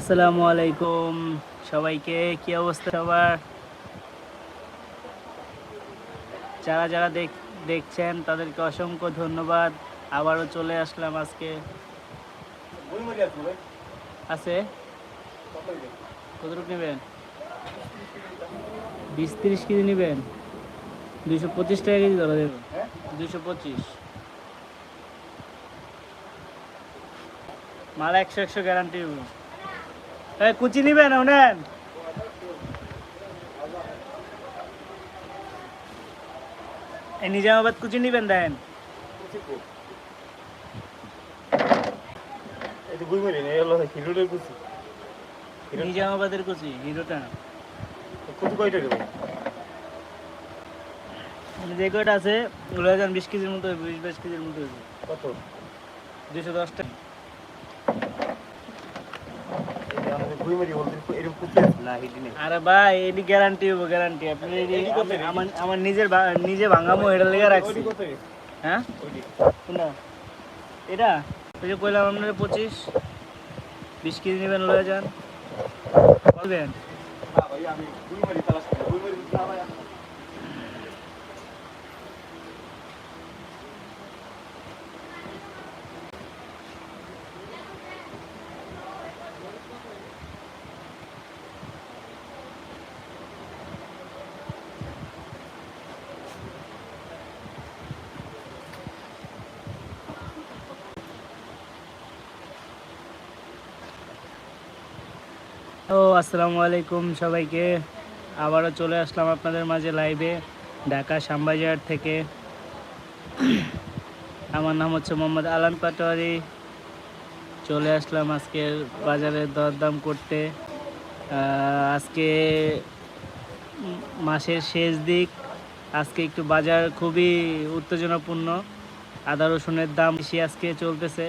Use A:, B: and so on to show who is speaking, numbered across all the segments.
A: আসসালামু আলাইকুম। সবাইকে কি অবস্থা সবার? যারা যারা দেখ দেখছেন তাদেরকে অসংখ্য ধন্যবাদ। আবারও চলে আসলাম আজকে। আছে? কতটুকু নেবেন? বিশ তিরিশ কেজি নেবেন? দুইশো পঁচিশ টাকা কেজি ধরা দেবেন দুইশো পঁচিশ। মাল একশো একশো গ্যারান্টি কুচি নিবেন নেন এই নিজামাবাদ কুচি নিবেন দেন। নিজামাবাদের কুচি। হিরোটা। মানে যে কয়টা আছে ওগুলো বিশ কেজির মতো বিশ বাইশ কেজির মতো হইবে। দুশো দশ টাকা। আরে ভাই এটি গ্যারান্টি হব গ্যারান্টি আপনি আমার আমার নিজের নিজে ভাঙামো এটা লেগে রাখছি। হ্যাঁ? কোনটা? এটা? ওই যে কইলাম আপনার পঁচিশ। বিশ কেজি নেবেন লয়ে যান। বলবেন? ও, আসসালামু আলাইকুম সবাইকে। আবারও চলে আসলাম আপনাদের মাঝে লাইভে ঢাকা শ্যামবাজার থেকে। আমার নাম হচ্ছে মোহাম্মদ আলান পাটোয়ারি। চলে আসলাম আজকের বাজারে দরদাম করতে। আজকে মাসের শেষ দিক। আজকে একটু বাজার খুবই উত্তেজনাপূর্ণ। আদা রসুনের দাম বেশি আজকে চলতেছে।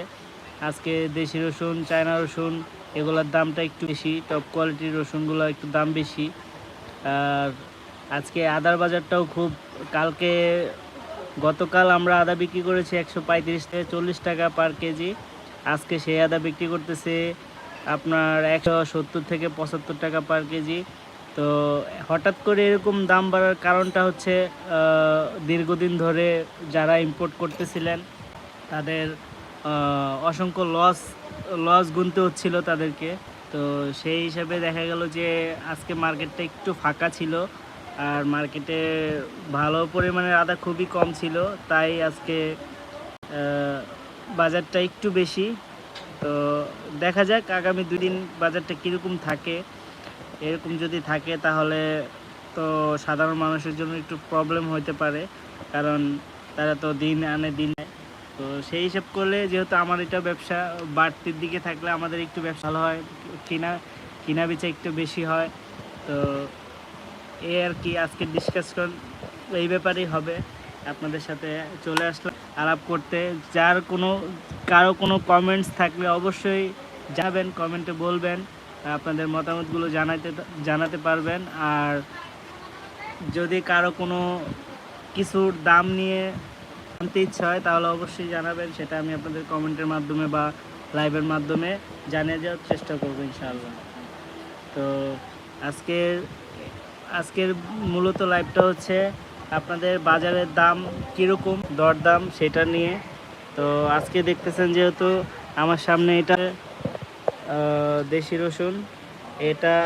A: আজকে দেশি রসুন, চায়না রসুন এগুলোর দামটা একটু বেশি টপ কোয়ালিটির রসুনগুলো একটু দাম বেশি। আর আজকে আদার বাজারটাও খুব, কালকে, গতকাল আমরা আদা বিক্রি করেছি একশো পঁয়ত্রিশ থেকে চল্লিশ টাকা পার কেজি। আজকে সেই আদা বিক্রি করতেছে আপনার একশো সত্তর থেকে পঁচাত্তর টাকা পার কেজি। তো হঠাৎ করে এরকম দাম বাড়ার কারণটা হচ্ছে দীর্ঘদিন ধরে যারা ইম্পোর্ট করতেছিলেন, তাদের অসংখ্য লস লস গুনতে হচ্ছিল তাদেরকে তো সেই হিসাবে দেখা গেল যে আজকে মার্কেটটা একটু ফাঁকা ছিল আর মার্কেটে ভালো পরিমাণের আদা খুবই কম ছিল, তাই আজকে বাজারটা একটু বেশি তো দেখা যাক আগামী দুই দিন বাজারটা কীরকম থাকে এরকম যদি থাকে তাহলে তো সাধারণ মানুষের জন্য একটু প্রবলেম হতে পারে, কারণ তারা তো দিন আনে দিন। তো সেই হিসাব করলে যেহেতু আমার এটা ব্যবসা বাড়তির দিকে থাকলে আমাদের একটু ব্যবসা ভালো হয়, কিনা কিনা বেচা একটু বেশি হয়। তো এই আর কি আজকে ডিসকাশন এই ব্যাপারেই হবে। আপনাদের সাথে চলে আসলাম। আলাপ করতে যার কোনো, কারও কোনো কমেন্টস থাকলে অবশ্যই জানাবেন কমেন্টে বলবেন, আপনাদের মতামতগুলো জানাতে জানাতে পারবেন। আর যদি কারও কোনো কিছুর দাম নিয়ে জানতে ইচ্ছা হয়, তাহলে অবশ্যই জানাবেন। সেটা আমি আপনাদের কমেন্টের মাধ্যমে বা লাইভের মাধ্যমে জানিয়ে দেওয়ার চেষ্টা করব ইনশাআল্লাহ। তো আজকের আজকের মূলত লাইভটা হচ্ছে আপনাদের বাজারের দাম কীরকম, দরদাম সেটা নিয়ে। তো আজকে দেখতেছেন যেহেতু আমার সামনে এটা দেশি রসুন। এটা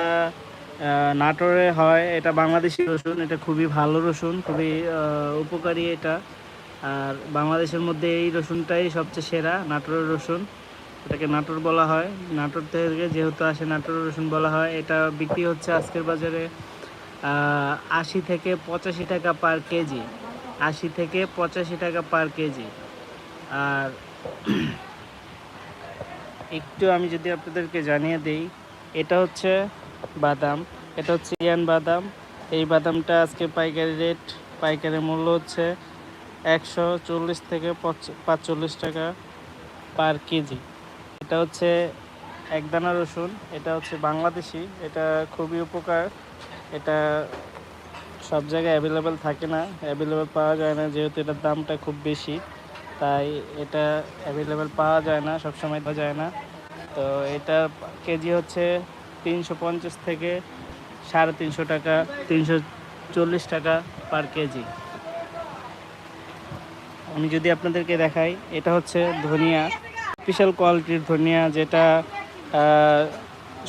A: নাটোরে হয়, এটা বাংলাদেশি রসুন। এটা খুবই ভালো রসুন, খুবই উপকারী এটা। আর বাংলাদেশের মধ্যে এই রসুনটাই সবচেয়ে সেরা, নাটোরের রসুন। এটাকে নাটোর বলা হয়। নাটোর থেকে যেহেতু আসে নাটোর রসুন বলা হয়, এটা বিক্রি হচ্ছে আজকের বাজারে আশি থেকে পঁচাশি টাকা পার কেজি। আশি থেকে পঁচাশি টাকা পার কেজি। আর একটু আমি যদি আপনাদেরকে জানিয়ে দেই, এটা হচ্ছে বাদাম, এটা হচ্ছে ইয়ান বাদাম। এই বাদামটা আজকে পাইকারি রেট, পাইকারি মূল্য হচ্ছে একশো চল্লিশ থেকে পাঁচচল্লিশ টাকা পার কেজি। এটা হচ্ছে একদানা রসুন, এটা হচ্ছে বাংলাদেশি, এটা খুবই উপকার। এটা সব জায়গায় অ্যাভেলেবেল থাকে না অ্যাভেলেবেল পাওয়া যায় না, যেহেতু এটার দামটা খুব বেশি, তাই এটা অ্যাভেলেবেল পাওয়া যায় না, সবসময় পাওয়া যায় না। তো এটা কেজি হচ্ছে তিনশো পঞ্চাশ থেকে সাড়ে তিনশো টাকা, তিনশো চল্লিশ টাকা পার কেজি। আমি যদি আপনাদেরকে দেখাই, এটা হচ্ছে ধনিয়া স্পেশাল কোয়ালিটির ধনিয়া যেটা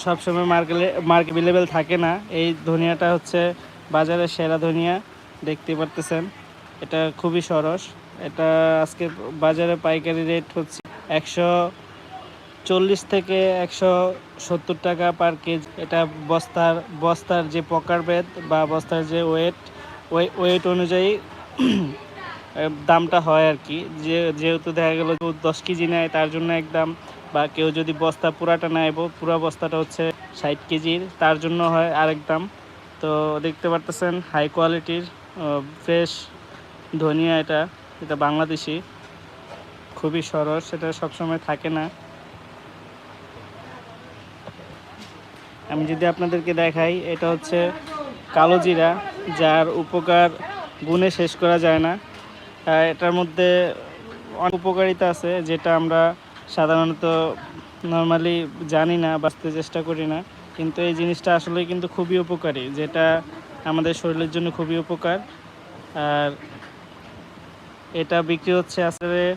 A: সবসময় মার্কেটে মার্কেট অ্যাভেলেবেল থাকে না। এই ধনিয়াটা হচ্ছে বাজারের সেরা ধনিয়া, দেখতে পারতেছেন। এটা খুবই সরস। এটা আজকে বাজারে পাইকারি রেট হচ্ছে একশো চল্লিশ থেকে একশো সত্তর টাকা পার কেজি। এটা বস্তার বস্তার যে পকার বেদ বা বস্তার যে ওয়েট ওয়েট অনুযায়ী দামটা হয় আর কি। যে, যেহেতু দেখা গেলো দশ কেজি নেয়, তার জন্য এক দাম। বা কেউ যদি বস্তা পুরাটা নেয় পুরা বস্তাটা হচ্ছে ষাট কেজির তার জন্য হয় আরেক দাম। তো দেখতে পারতেছেন হাই কোয়ালিটির ফ্রেশ ধনিয়া এটা এটা বাংলাদেশি। খুবই সরস সেটা সবসময় থাকে না। আমি যদি আপনাদেরকে দেখাই, এটা হচ্ছে কালো জিরা, যার উপকার গুণে শেষ করা যায় না। এটার মধ্যে অনেক উপকারিতা আছে, যেটা আমরা সাধারণত নর্মালি জানি না, বাঁচতে চেষ্টা করি না। কিন্তু এই জিনিসটা আসলে কিন্তু খুবই উপকারী, যেটা আমাদের শরীরের জন্য খুবই উপকার। আর এটা বিক্রি হচ্ছে আসলে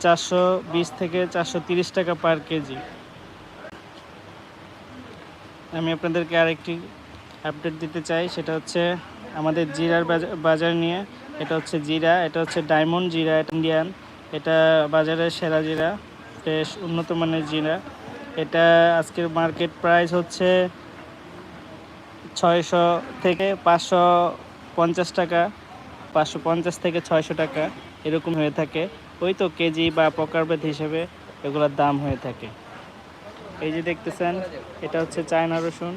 A: চারশো বিশ থেকে চারশো তিরিশ টাকা পার কেজি। আমি আপনাদেরকে আরেকটি আপডেট দিতে চাই, সেটা হচ্ছে আমাদের জিরার বাজা- বাজার নিয়ে। এটা হচ্ছে জিরা, এটা হচ্ছে ডায়মন্ড জিরা ইন্ডিয়ান। এটা বাজারের সেরা জিরা, বেশ উন্নত মানের জিরা। এটা আজকের মার্কেট প্রাইস হচ্ছে ছয়শো থেকে পাঁচশো পঞ্চাশ টাকা, পাঁচশো পঞ্চাশ থেকে ছয়শো টাকা, এরকম হয়ে থাকে। ওই তো কেজি বা প্রকারভেদ হিসেবে এগুলোর দাম হয়ে থাকে। এই যে দেখতেছেন, এটা হচ্ছে চায়না রসুন।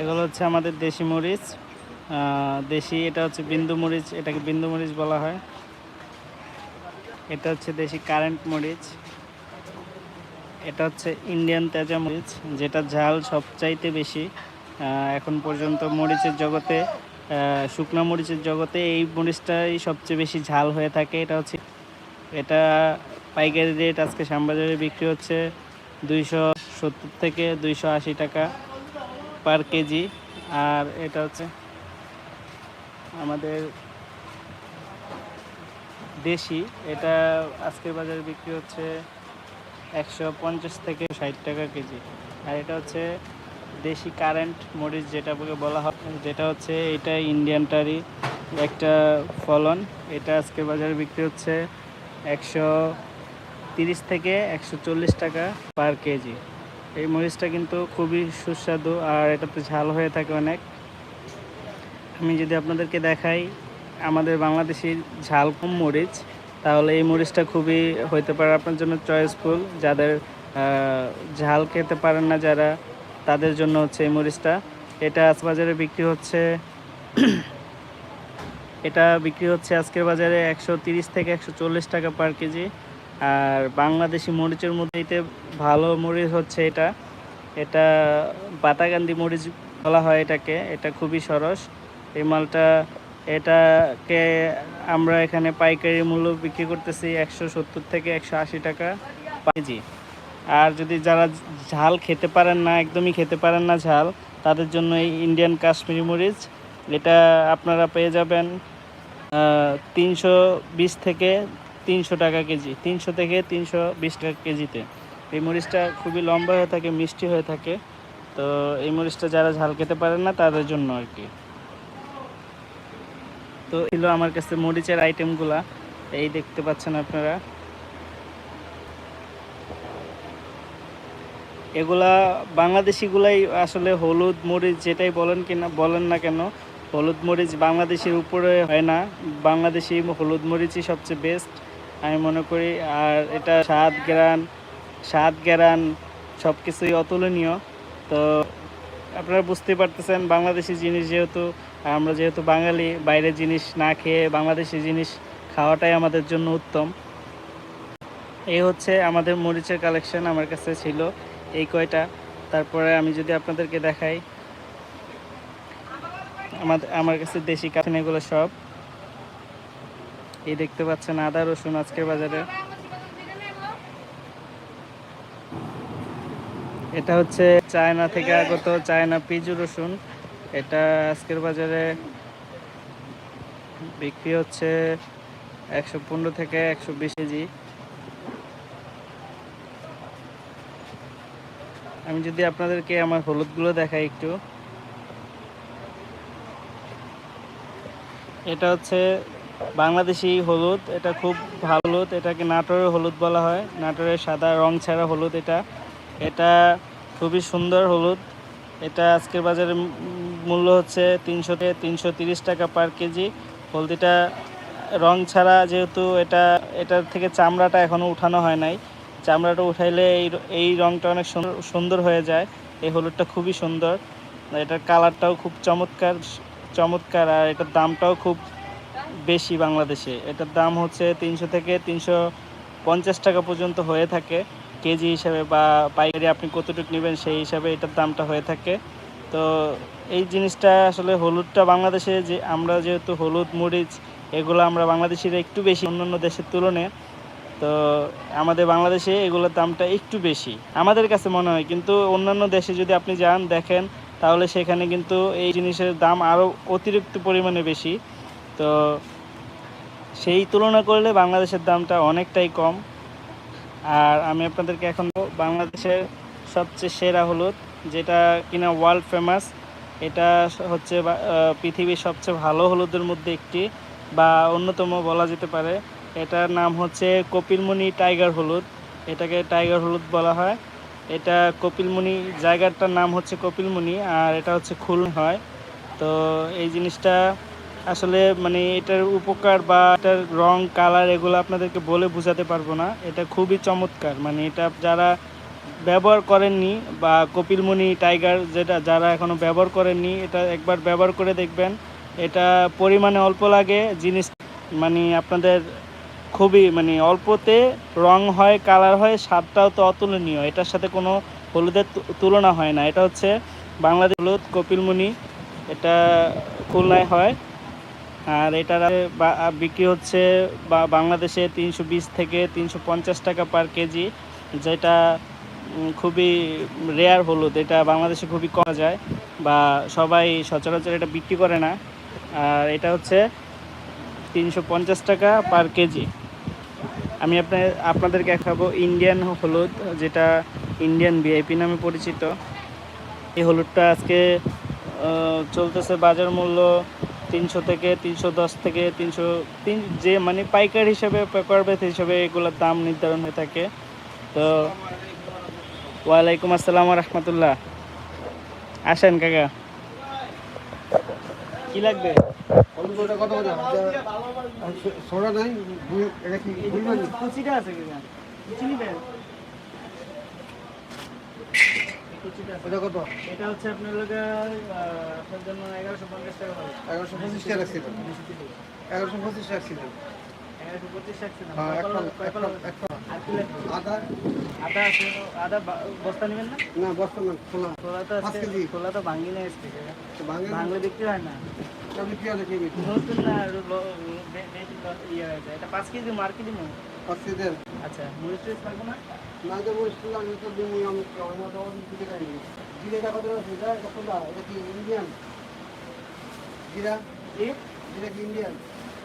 A: এগুলো হচ্ছে আমাদের দেশি মরিচ দেশি, এটা হচ্ছে বিন্দু মরিচ, এটাকে বিন্দু মরিচ বলা হয়। এটা হচ্ছে দেশি কারেন্ট মরিচ। এটা হচ্ছে ইন্ডিয়ান তেজা মরিচ, যেটা ঝাল সবচাইতে বেশি। এখন পর্যন্ত মরিচের জগতে শুকনো মরিচের জগতে এই মরিচটাই সবচেয়ে বেশি ঝাল হয়ে থাকে। এটা হচ্ছে, এটা পাইকারি রেট আজকে শ্যামবাজারে বিক্রি হচ্ছে দুইশো সত্তর থেকে দুইশো আশি টাকা। পার কেজি আর এটা হচ্ছে আমাদের দেশি। এটা আজকের বাজারে বিক্রি হচ্ছে একশো পঞ্চাশ থেকে ষাট টাকা কেজি আর এটা হচ্ছে দেশি কারেন্ট মরিচ, যেটা বলে বলা হয়। যেটা হচ্ছে এটা ইন্ডিয়ানটারই একটা ফলন। এটা আজকের বাজারে বিক্রি হচ্ছে একশো তিরিশ থেকে একশো চল্লিশ টাকা পার কেজি এই মরিচটা কিন্তু খুবই সুস্বাদু আর এটাতে ঝাল হয়ে থাকে অনেক। আমি যদি আপনাদেরকে দেখাই আমাদের বাংলাদেশি ঝাল কম মরিচ, তাহলে এই মরিচটা খুবই হইতে পারে আপনার জন্য চয়েসফুল যাদের ঝাল খেতে পারেন না যারা, তাদের জন্য হচ্ছে এই মরিচটা। এটা বাজারে বিক্রি হচ্ছে, এটা বিক্রি হচ্ছে আজকের বাজারে একশো থেকে একশো চল্লিশ টাকা পার কেজি। আর বাংলাদেশি মরিচের মধ্যে এতে ভালো মরিচ হচ্ছে এটা। এটা বাতাগান্দি মরিচ বলা হয় এটাকে, এটা খুবই সরস। এই মালটা, এটাকে আমরা এখানে পাইকারি মূল্য বিক্রি করতেছি একশো সত্তর থেকে একশো আশি টাকা কেজি। আর যদি যারা ঝাল খেতে পারেন না, একদমই খেতে পারেন না ঝাল, তাদের জন্য এই ইন্ডিয়ান কাশ্মীরি মরিচ, এটা আপনারা পেয়ে যাবেন তিনশো বিশ থেকে তিনশো টাকা কেজি, তিনশো থেকে তিনশো বিশ টাকা কেজিতে। এই মরিচটা খুবই লম্বা হয়ে থাকে, মিষ্টি হয়ে থাকে। তো এই মরিচটা যারা ঝাল খেতে পারেন না, তাদের জন্য আর কি। তো ছিল আমার কাছে মরিচের আইটেমগুলা এই দেখতে পাচ্ছেন আপনারা। এগুলা বাংলাদেশিগুলাই আসলে হলুদ মরিচ যেটাই বলেন কিনা বলেন না কেন, হলুদ মরিচ বাংলাদেশের উপরে হয় না। বাংলাদেশি হলুদ মরিচই সবচেয়ে বেস্ট আমি মনে করি, আর এটা স্বাদ গ্রান স্বাদ গ্রান সব কিছুই অতুলনীয়। তো আপনারা বুঝতে পারতেছেন, বাংলাদেশি জিনিস যেহেতু, আমরা যেহেতু বাঙালি বাইরের জিনিস না খেয়ে বাংলাদেশি জিনিস খাওয়াটাই আমাদের জন্য উত্তম। এই হচ্ছে আমাদের মরিচের কালেকশন আমার কাছে ছিল এই কয়টা। তারপরে আমি যদি আপনাদেরকে দেখাই আমার কাছে দেশি কাঠিন এগুলো সব। এই দেখতে পাচ্ছেন আদা, রসুন আজকের বাজারে। এটা হচ্ছে চায়না থেকে আগত চায়না পিজু রসুন। এটা আজকের বাজারে বিক্রি হচ্ছে একশো পনেরো থেকে একশো বিশ কেজি। আমি যদি আপনাদেরকে আমার হলুদগুলো দেখাই একটু। এটা হচ্ছে বাংলাদেশি হলুদ, এটা খুব ভালো হলুদ, এটাকে নাটোরের হলুদ বলা হয়। নাটোরের সাদা রং ছাড়া হলুদ এটা। এটা খুবই সুন্দর হলুদ। এটা আজকের বাজারে মূল্য হচ্ছে তিনশো থেকে তিনশো তিরিশ টাকা পার কেজি। হলদিটা রং ছাড়া যেহেতু এটা, এটার থেকে চামড়াটা এখনও উঠানো হয় নাই। চামড়াটা উঠাইলে এই এই রংটা অনেক সুন্দর সুন্দর হয়ে যায়। এই হলুদটা খুবই সুন্দর। এটার কালারটাও খুব চমৎকার চমৎকার, আর এটার দামটাও খুব বেশি বাংলাদেশে। এটার দাম হচ্ছে তিনশো থেকে তিনশো পঞ্চাশ টাকা পর্যন্ত হয়ে থাকে। কেজি হিসাবে বা পাইকারি আপনি কতটুকু নেবেন সেই হিসাবে এটার দামটা হয়ে থাকে। তো এই জিনিসটা আসলে হলুদটা বাংলাদেশে যে আমরা যেহেতু হলুদ, মরিচ এগুলো আমরা বাংলাদেশিরা একটু বেশি অন্যান্য দেশের তুলনায়। তো আমাদের বাংলাদেশে এগুলোর দামটা একটু বেশি। আমাদের কাছে মনে হয়, কিন্তু অন্যান্য দেশে যদি আপনি যান, দেখেন, তাহলে সেখানে কিন্তু এই জিনিসের দাম আরও অতিরিক্ত পরিমাণে বেশি। তো সেই তুলনা করলে বাংলাদেশের দামটা অনেকটাই কম। আর আমি আপনাদেরকে এখন বাংলাদেশের সবচেয়ে সেরা হলুদ, যেটা কিনা ওয়ার্ল্ড ফেমাস এটা হচ্ছে পৃথিবীর সবচেয়ে ভালো হলুদের মধ্যে একটি বা অন্যতম বলা যেতে পারে। এটার নাম হচ্ছে কপিলমুনি টাইগার হলুদ। এটাকে টাইগার হলুদ বলা হয়। এটা কপিলমুনি, জায়গাটার নাম হচ্ছে কপিলমুনি, আর এটা হচ্ছে খুল হয় তো এই জিনিসটা আসলে মানে এটার উপকার বা এটার রং কালার এগুলো আপনাদেরকে বলে বোঝাতে পারব না। এটা খুবই চমৎকার। মানে এটা যারা ব্যবহার করেননি বা কপিলমুনি টাইগার যেটা, যারা এখনও ব্যবহার করেননি, এটা একবার ব্যবহার করে দেখবেন। এটা পরিমাণে অল্প লাগে, জিনিস মানে আপনাদের খুবই মানে অল্পতে রং হয় কালার হয়, স্বাদটাও তো অতুলনীয়। এটার সাথে কোনো হলুদের তুলনা হয় না। এটা হচ্ছে বাংলাদেশ হলুদ কপিলমুনি। এটা খুলনায় হয়। আর এটার বিক্রি হচ্ছে, বা, বাংলাদেশে তিনশো বিশ থেকে তিনশো পঞ্চাশ টাকা পার কেজি, যেটা খুবই রেয়ার হলুদ। এটা বাংলাদেশে খুবই কম যায়, বা সবাই সচরাচর এটা বিক্রি করে না। আর এটা হচ্ছে তিনশো পঞ্চাশ টাকা পার কেজি। আমি আপনার আপনাদেরকে দেখাবো ইন্ডিয়ান হলুদ, যেটা ইন্ডিয়ান ভিআইপি নামে পরিচিত। এই হলুদটা আজকে চলতেছে বাজার মূল্য তিনশো থেকে তিনশো দশ থেকে তিনশো তিন যে মানে পাইকার হিসাবে পেপার বেথ হিসাবে এগুলোর দাম নির্ধারণ হয়ে থাকে। তো ওয়ালাইকুম আসসালাম রহমতুল্লাহ। আসেন কাকা। কি লাগবে?
B: সোডা নাই?
A: আছে কুচিটা আছে।
B: ওটা কত?
A: এটা হচ্ছে আপনার লোকে আপনার জন্য এগারোশো পঞ্চাশ টাকা হবে
B: এগারোশো পঁচিশ টাকা
A: রাখছি
B: হ্যাঁ এক এক? আদা।
A: আদা আছে আদা বস্তা নেবেন না?
B: না বস্তা না খোলা।
A: খোলা তো
B: কেজি।
A: খোলা তো
B: তো
A: ভাঙলে বিক্রি হয় না?
B: আপনি কি আছে
A: নতুন না ইয়ে এটা পাঁচ কেজি মার্কেটে নেই
B: পাঁচ কেজি।
A: আচ্ছা মরিচ টরিচ না?
B: না যে বলিস আমি তো দিমু আমি আমার মতো দিতে পারি জিরেটা কত এটা কত এটা কি ইন্ডিয়ান জিরা জিরা কি ইন্ডিয়ান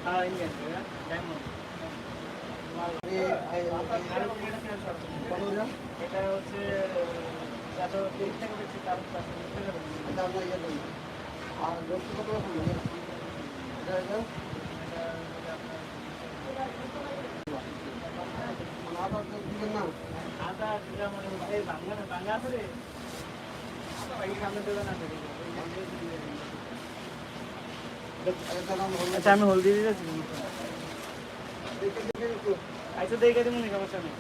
A: হ্যাঁ ইন্ডিয়ান ডায়মন্ড এটা হচ্ছে।
B: এটা ইয়ে। আর রক্ত কত রকম এটা এটা মানে আবার তো দিবেন না
A: আদা জিরা মানে এই বাংলা বাংলা আছে রে এই সামনে দেবেন আছে রে। ওই সামনে দিয়ে দিবেন।
B: এটা নাম
A: আচ্ছা আমি হলদি দিয়ে যাচ্ছি। আচ্ছা দেখে দিন সমস্যা নেই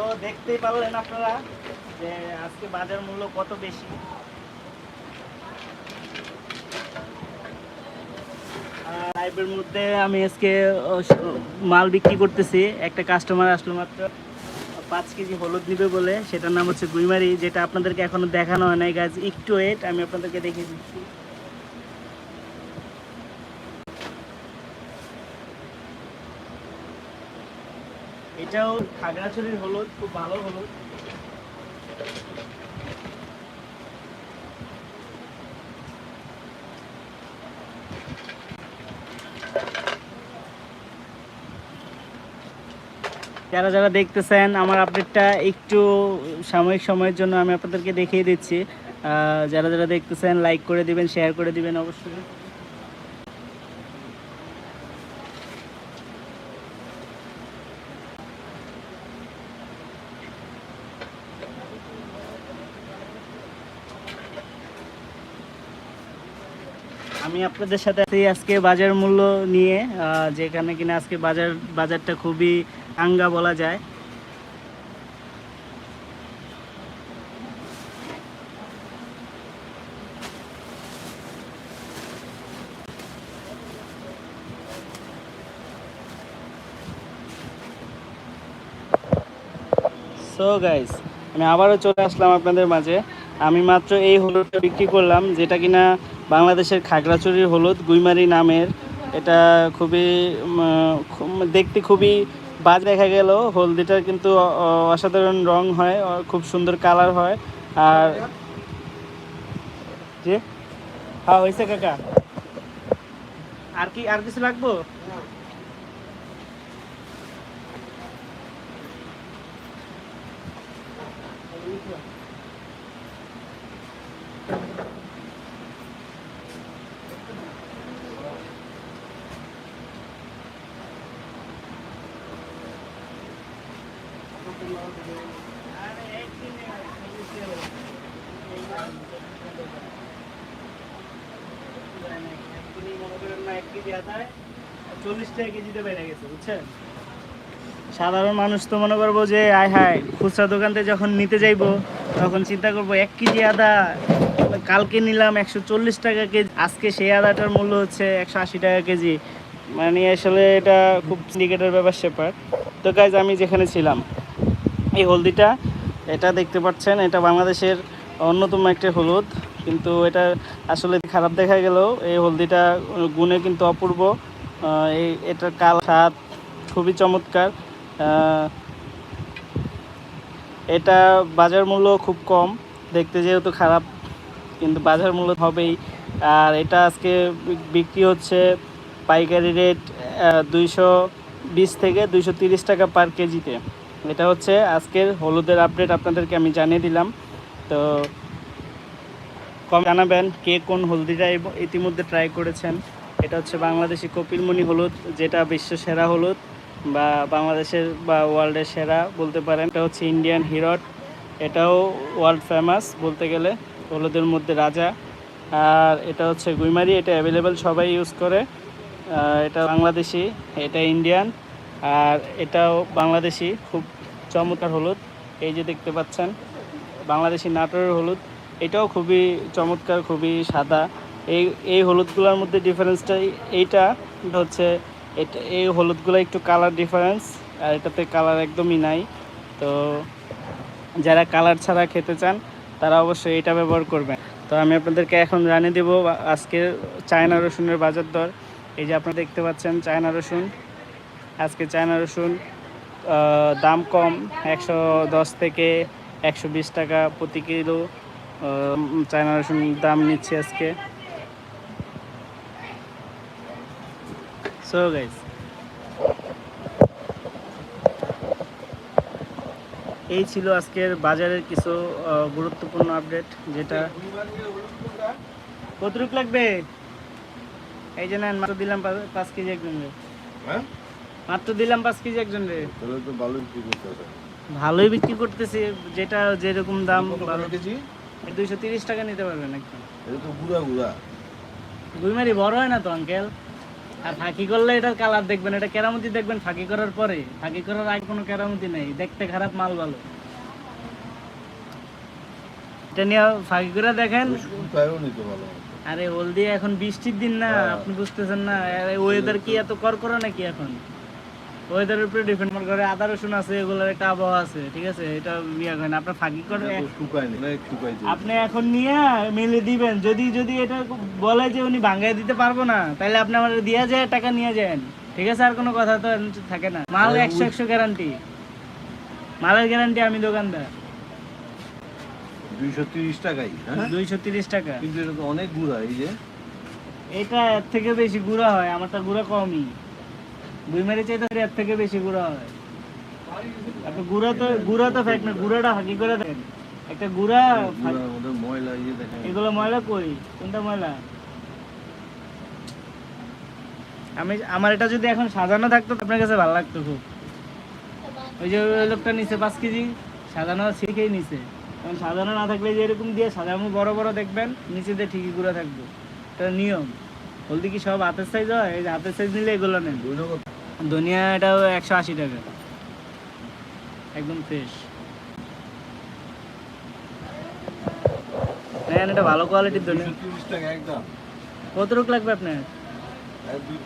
A: তো দেখতেই পারলেন আপনারা যে আজকে বাজার মূল্য কত বেশি। লাইভের মধ্যে আমি আজকে মাল বিক্রি করতেছি। একটা কাস্টমার আসলো মাত্র পাঁচ কেজি হলুদ নিবে বলে। সেটার নাম হচ্ছে গুইমারি, যেটা আপনাদেরকে এখনও দেখানো হয় নাই গাছ একটু ওয়েট আমি আপনাদেরকে দেখিয়ে দিচ্ছি। এটাও খাগড়াছড়ির হলুদ, খুব ভালো হলুদ। যারা যারা দেখতেছেন, আমার আপডেটটা একটু সাময়িক সময়ের জন্য আমি আপনাদেরকে দেখিয়ে দিচ্ছি। যারা যারা দেখতেছেন লাইক করে দিবেন শেয়ার করে দিবেন অবশ্যই। আপনাদের সাথে আজকে বাজার মূল্য নিয়ে যেখানে কিনা আজকে বাজার, বাজারটা খুবই আঙ্গা বলা যায়। সো গাইস আমি আবারও চলে আসলাম আপনাদের মাঝে। আমি মাত্র এই হলুদটা বিক্রি করলাম, যেটা কিনা বাংলাদেশের খাগড়াছড়ির হলুদ গুইমারি নামের এটা খুবই দেখতে খুবই বাজ দেখা গেল। হলদিটার কিন্তু অসাধারণ রং হয় খুব সুন্দর কালার হয়। আর জি? হ্যাঁ হয়েছে কাকা। আর কি, আর কিছু লাগবো
B: না
A: চল্লিশ টাকা কেজিতে বেড়ে গেছে বুঝছেন সাধারণ মানুষ তো মনে করব যে, আয় হায়, খুচরা দোকান থেকে যখন নিতে যাইবো, তখন চিন্তা করব, এক কেজি আদা, কালকে নিলাম একশো চল্লিশ টাকা কেজি, আজকে সেই আদাটার মূল্য হচ্ছে একশো আশি টাকা কেজি। মানে আসলে এটা খুব সিন্ডিকেটের ব্যাপার সেপার তো গাইজ আমি যেখানে ছিলাম এই হলদিটা, এটা দেখতে পাচ্ছেন, এটা বাংলাদেশের অন্যতম একটা হলুদ, কিন্তু এটা আসলে খারাপ দেখা গেলেও এই হলদিটা গুণে কিন্তু অপূর্ব। এই এটার কাল স্বাদ খুবই চমৎকার। এটা বাজার মূল্য খুব কম, দেখতে যেহেতু খারাপ, কিন্তু বাজার মূল্য হবেই। আর এটা আজকে বিক্রি হচ্ছে পাইকারি রেট দুইশো বিশ থেকে দুইশো তিরিশ টাকা পার কেজিতে। এটা হচ্ছে আজকের হলুদের আপডেট আপনাদেরকে আমি জানিয়ে দিলাম। তো কম জানাবেন কে কোন হলদিটা ইতিমধ্যে ট্রাই করেছেন। এটা হচ্ছে বাংলাদেশি কপিলমণি হলুদ, যেটা বিশ্ব সেরা হলুদ বা বাংলাদেশের বা ওয়ার্ল্ডের সেরা বলতে পারেন। এটা হচ্ছে ইন্ডিয়ান হিরট এটাও ওয়ার্ল্ড ফেমাস বলতে গেলে, হলুদের মধ্যে রাজা। আর এটা হচ্ছে গুইমারি, এটা অ্যাভেলেবেল সবাই ইউজ করে। এটা বাংলাদেশি, এটা ইন্ডিয়ান আর এটাও বাংলাদেশি, খুব চমৎকার হলুদ। এই যে দেখতে পাচ্ছেন, বাংলাদেশি নাটোরের হলুদ। এটাও খুবই চমৎকার, খুবই সাদা। এই এই হলুদগুলোর মধ্যে ডিফারেন্সটা এইটা, হচ্ছে এটা, এই হলুদগুলো একটু কালার ডিফারেন্স, আর এটাতে কালার একদমই নাই। তো যারা কালার ছাড়া খেতে চান, তারা অবশ্যই এটা ব্যবহার করবেন। তো আমি আপনাদেরকে এখন জানিয়ে দেবো আজকে চায়না রসুনের বাজার দর। এই যে আপনারা দেখতে পাচ্ছেন, চায়না রসুন। আজকে চায়না রসুন দাম কম, একশো দশ থেকে একশো বিশ টাকা প্রতি কিলো চায়না রসুন দাম নিচ্ছে আজকে। সো গাইস এই ছিল আজকের বাজারের কিছু গুরুত্বপূর্ণ আপডেট যেটা কতটুক লাগবে? এই যে নেন, মাত্র দিলাম পাঁচ কেজি রে
C: হ্যাঁ?
A: মাত্র দিলাম পাঁচ কেজি একজন রে।
C: তাহলে তো ভালো বিক্রি
A: ভালোই বিক্রি করতেছি যেটা যেরকম দাম
C: কেজি?
A: দুইশো তিরিশ টাকা নিতে পারবেন একদম।
C: এটা তো গুড়া গুড়া।
A: গুইমারি বড় হয় না তো আঙ্কেল আর ফাঁকি করলে এটার কালার দেখবেন এটা কেরামতি দেখবেন ফাঁকি করার পরে। ফাঁকি করার আগে কোনো কেরামতি নেই দেখতে খারাপ মাল ভালো। এটা নিয়ে ফাঁকি করে দেখেন। আরে হলদি এখন বৃষ্টির দিন না
C: হ্যাঁ।
A: আপনি বুঝতেছেন না ওয়েদার কি এত করকরা নাকি এখন? ওয়েদারের উপরে ডিপেন্ড করে আদা রসুন আছে এগুলোর একটা আবহাওয়া আছে ঠিক আছে? এটা ইয়ে করেন আপনার ফাঁকি করে আপনি এখন নিয়ে মিলে দিবেন। যদি যদি এটা বলে যে উনি ভাঙ্গাই দিতে পারব না তাহলে আপনি আমার দিয়ে যায় টাকা নিয়ে যান। ঠিক আছে? আর কোনো কথা তো থাকে না। মাল একশো একশো গ্যারান্টি মালের গ্যারান্টি আমি দোকানদার।
C: দুইশো তিরিশ টাকাই হ্যাঁ?
A: দুইশো তিরিশ টাকা।
C: কিন্তু এটা তো অনেক গুড়া এই যে।
A: এটা এর থেকে বেশি গুঁড়া হয় আমারটা গুঁড়া কমই। দুই মেরে চাইতে এর থেকে বেশি গুঁড়া হয়। আপনি গুঁড়া তো গুঁড়া তো ফেক না গুঁড়াটা হাকি করে দেন একটা গুঁড়া
C: ময়লা ইয়ে
A: এগুলো ময়লা কই? কোনটা ময়লা? আমি আমার এটা যদি এখন সাজানো থাকতো আপনার কাছে ভালো লাগতো খুব। ওই যে ওই লোকটা নিচে পাঁচ কেজি সাজানো শিখেই নিচে কারণ সাজানো না থাকলে যে এরকম দিয়ে সাজানো বড় বড় দেখবেন নিচে দিয়ে ঠিকই গুঁড়া থাকবে। এটা নিয়ম। হলদি কি সব হাতের সাইজ হয়? এই যে হাতের সাইজ নিলে এগুলো নেন। ধনিয়া এটাও একশো আশি টাকা। একদম ফ্রেশ নেন এটা ভালো কোয়ালিটির ধনিয়া কত লাগবে আপনার?
C: দুই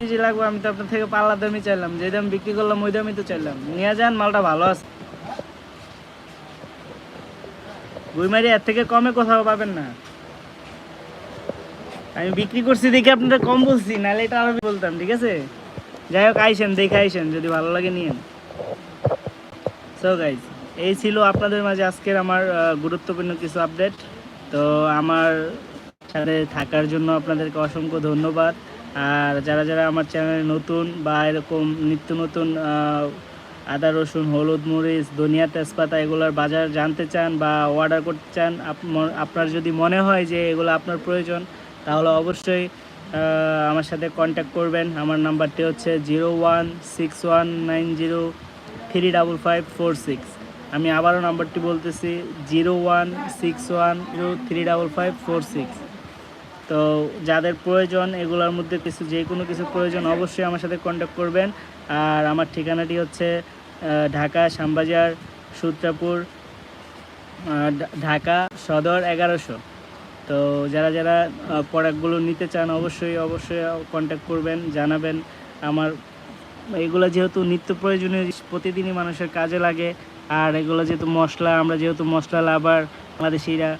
C: কেজি লাগবে।
A: আমি তো আপনার থেকে পাল্লা দামই চাইলাম। যে দাম বিক্রি করলাম ওই দামই তো চাইলাম। নিয়ে যান মালটা ভালো আছে। গুইমারি এর থেকে কমে কোথাও পাবেন না। আমি বিক্রি করছি দেখে আপনারা কম বলছি নাহলে এটা আরও বলতাম ঠিক আছে? যাই হোক আইসেন, দেখে আইসেন, যদি ভালো লাগে নিয়েন। সো গাইজ এই ছিল আপনাদের মাঝে আজকের আমার গুরুত্বপূর্ণ কিছু আপডেট তো আমার সাথে থাকার জন্য আপনাদেরকে অসংখ্য ধন্যবাদ। আর যারা যারা আমার চ্যানেলে নতুন বা এরকম নিত্য নতুন আদা, রসুন, হলুদ, মরিচ, ধনিয়া, তেজপাতা এগুলোর বাজার জানতে চান বা অর্ডার করতে চান আপনার যদি মনে হয় যে এগুলো আপনার প্রয়োজন, তাহলে অবশ্যই আমার সাথে কন্ট্যাক্ট করবেন। আমার নাম্বারটি হচ্ছে zero one six one nine zero three double five four six আমি আবারও নাম্বারটি বলতেছি zero one six one zero three double five four six তো যাদের প্রয়োজন, এগুলোর মধ্যে কিছু, যে কোনো কিছু প্রয়োজন, অবশ্যই আমার সাথে কন্ট্যাক্ট করবেন। আর আমার ঠিকানাটি হচ্ছে ঢাকা শ্যামবাজার, সূত্রাপুর ঢাকা সদর এগারোশো। তো যারা যারা প্রোডাক্টগুলো নিতে চান, অবশ্যই অবশ্যই কন্ট্যাক্ট করবেন, জানাবেন। আমার, এগুলো যেহেতু নিত্য প্রয়োজনীয় প্রতিদিনই মানুষের কাজে লাগে। আর এগুলো যেহেতু মশলা, আমরা যেহেতু মশলা লাভার বাংলাদেশিরা,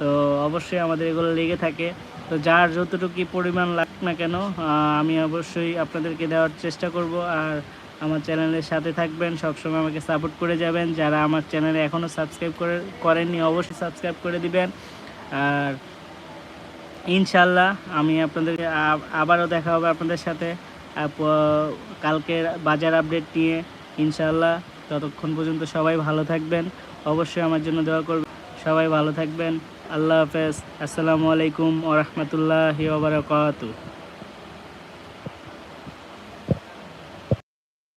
A: তো অবশ্যই আমাদের এগুলো লেগে থাকে। তো যার যতটুকু পরিমাণ লাগ না কেন আমি অবশ্যই আপনাদেরকে দেওয়ার চেষ্টা করব। আর আমার চ্যানেলের সাথে থাকবেন, সবসময় আমাকে সাপোর্ট করে যাবেন। যারা আমার চ্যানেলে এখনও সাবস্ক্রাইব করে, করেননি, অবশ্যই সাবস্ক্রাইব করে দিবেন। আর ইনশাল্লাহ আমি আপনাদেরকে আবারও দেখা হবে আপনাদের সাথে। কালকের বাজার আপডেট নিয়ে। ইনশাল্লাহ ততক্ষণ পর্যন্ত সবাই ভালো থাকবেন। অবশ্যই আমার জন্য দোয়া করবেন। সবাই ভালো থাকবেন। আল্লাহ হাফেজ। আসসালামু আলাইকুম ওরহমতুল্লাহি ওবরাকাতুহ